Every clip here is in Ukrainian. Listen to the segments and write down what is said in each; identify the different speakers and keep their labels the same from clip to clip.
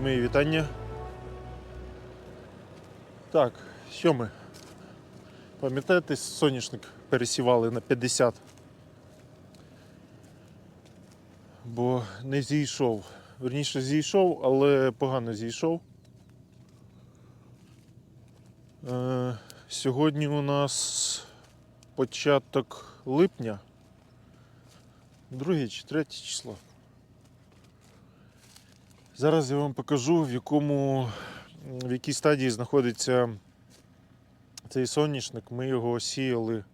Speaker 1: Мої вітання. Так, що ми? Пам'ятаєте, соняшник пересівали на 50. Бо не зійшов. Верніше зійшов, але погано зійшов. Е, сьогодні у нас початок липня. Друге чи третє число. Зараз я вам покажу, в якому в якій стадії знаходиться цей соняшник. Ми його сіяли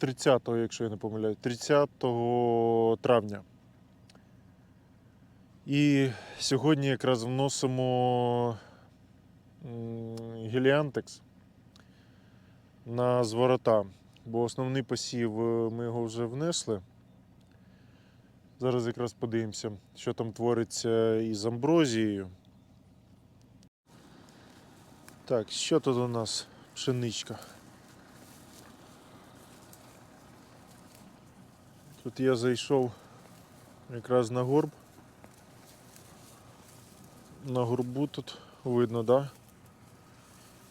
Speaker 1: 30-го, якщо я не помиляю, 30 травня. І сьогодні якраз вносимо геліантекс на зворота, бо основний посів е, ми його вже внесли. Зараз якраз подивимося, що там твориться із амброзією. Так, що тут у нас? Пшеничка. Тут я зайшов якраз на горб. На горбу тут видно, да?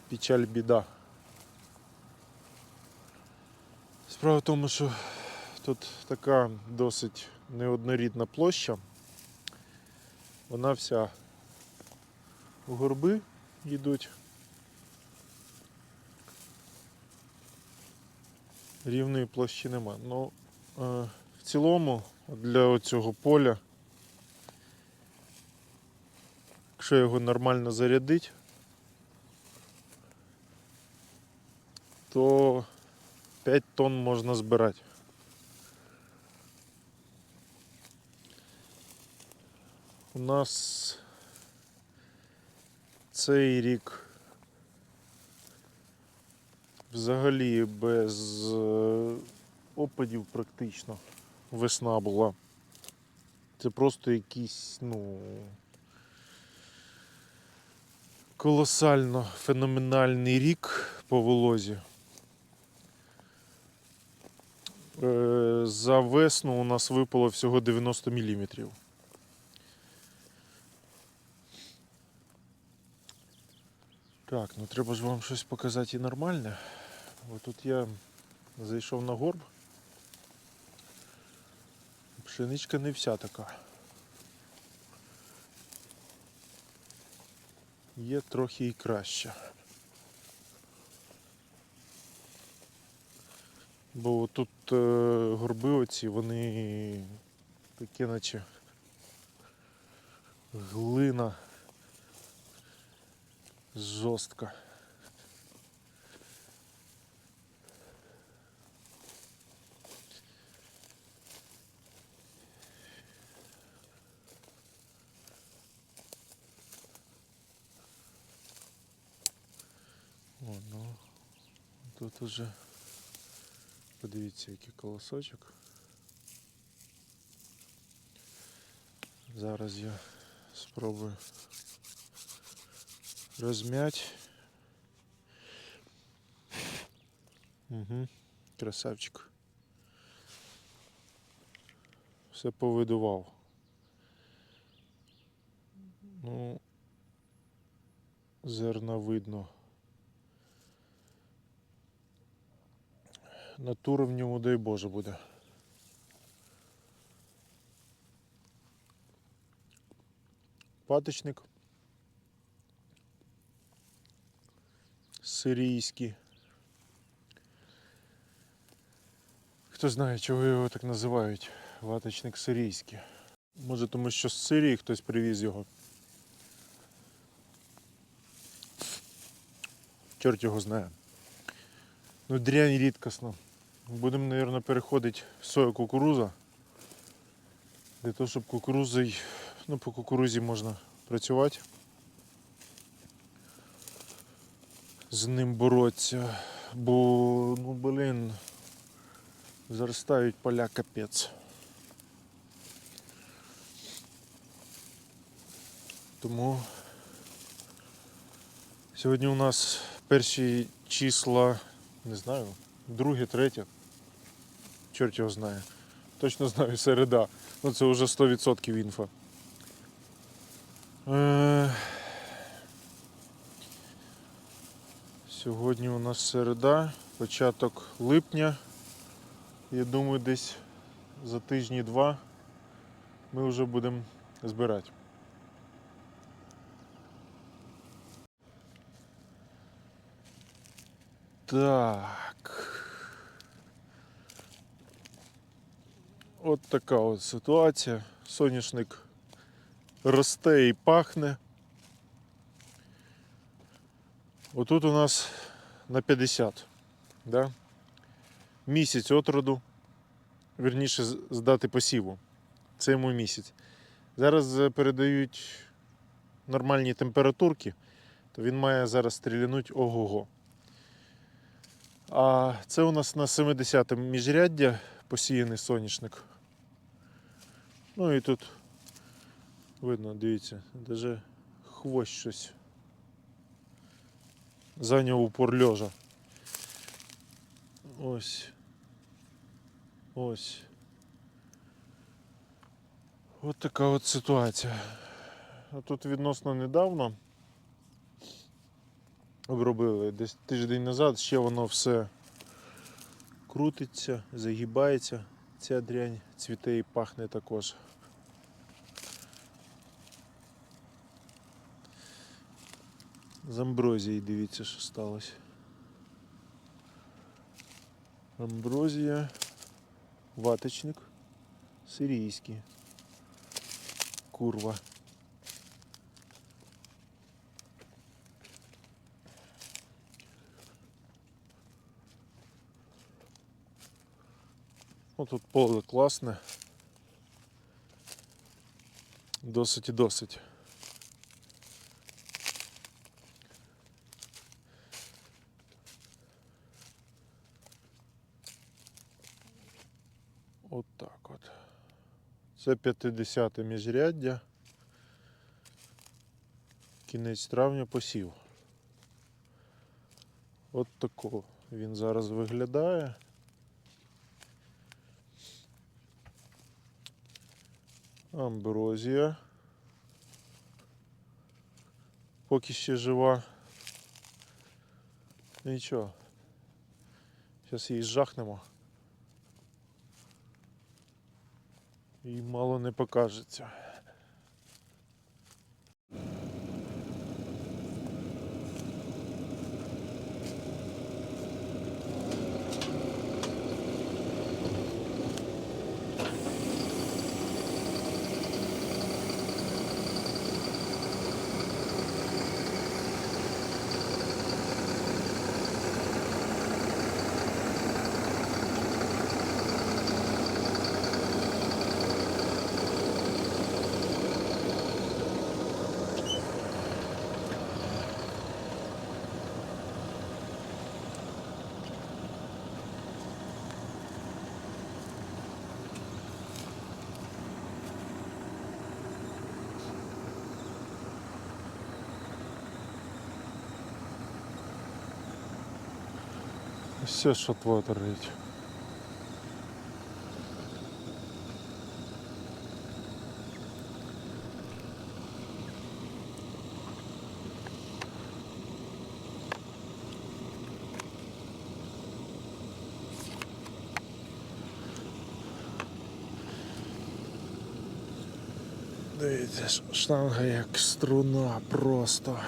Speaker 1: Печаль біда. Справа в тому, що тут така досить неоднорідна площа. Вона вся в горби йдуть. Рівної площі нема. Ну, е, в цілому для цього поля, якщо його нормально зарядити, то 5 тонн можна збирати. У нас цей рік взагалі без е, опадів практично весна була. Це просто якийсь, ну, колосально феноменальний рік по волозі. Е, За весну у нас випало всього 90 міліметрів. Так, ну треба ж вам щось показати і нормальне. Бо тут я зайшов на горб. Пшеничка не вся така. Є трохи і краще. Бо тут е, горби оці, вони такі наче глина жорстко. О, ну, тут уже подивіться, який колосочок. Зараз я спробую розм'ять. Угу. Красавчик. Все повидував. Ну, зерна видно. Натура в ньому, дай Боже, буде. Паточник. Сирійський. Хто знає, чого його так називають? Ваточник сирійський. Може тому що з Сирії хтось привіз його. Чорт його знає. Ну, дрянь рідкосно. Будемо, мабуть, переходити в сою кукуруза. Для того, щоб кукурузою, ну, по кукурузі можна працювати. З ним боротися. Бо, ну блін, заростають поля капець. Тому сьогодні у нас перші числа, не знаю, друге, третє. Чорт його знає. точно знаю, середа. Ну це вже 100% інфа. Е, Сьогодні у нас середа, початок липня. Я думаю, десь за тижні-два ми вже будемо збирати. Так. От така от ситуація. Соняшник росте і пахне. Отут у нас на 50. Да? Місяць от роду. Вірніше з- дати посіву. Це йому місяць. Зараз е, передають нормальні температурки, то він має зараз стрілянуть ого-го. А це у нас на 70 міжряддя посіяний соняшник. Ну і тут видно, дивіться, даже хвощ щось. Зайняв упор льожа. Ось. Ось. От така от ситуація. А тут відносно недавно обробили десь тиждень назад, ще воно все крутиться, загибається. Ця дрянь цвіте і пахне також. З амброзії дивіться, що сталося. Амброзія, ваточник, сирійський. Курва. Ну тут поле класне. Досить і досить. Це 50 міжряддя. Кінець травня посів. От такого він зараз виглядає. Амброзія. Поки ще жива. Нічого. Зараз її жахнемо. І мало не покажеться. Все, що творить. Дивіться, штанга як струна просто.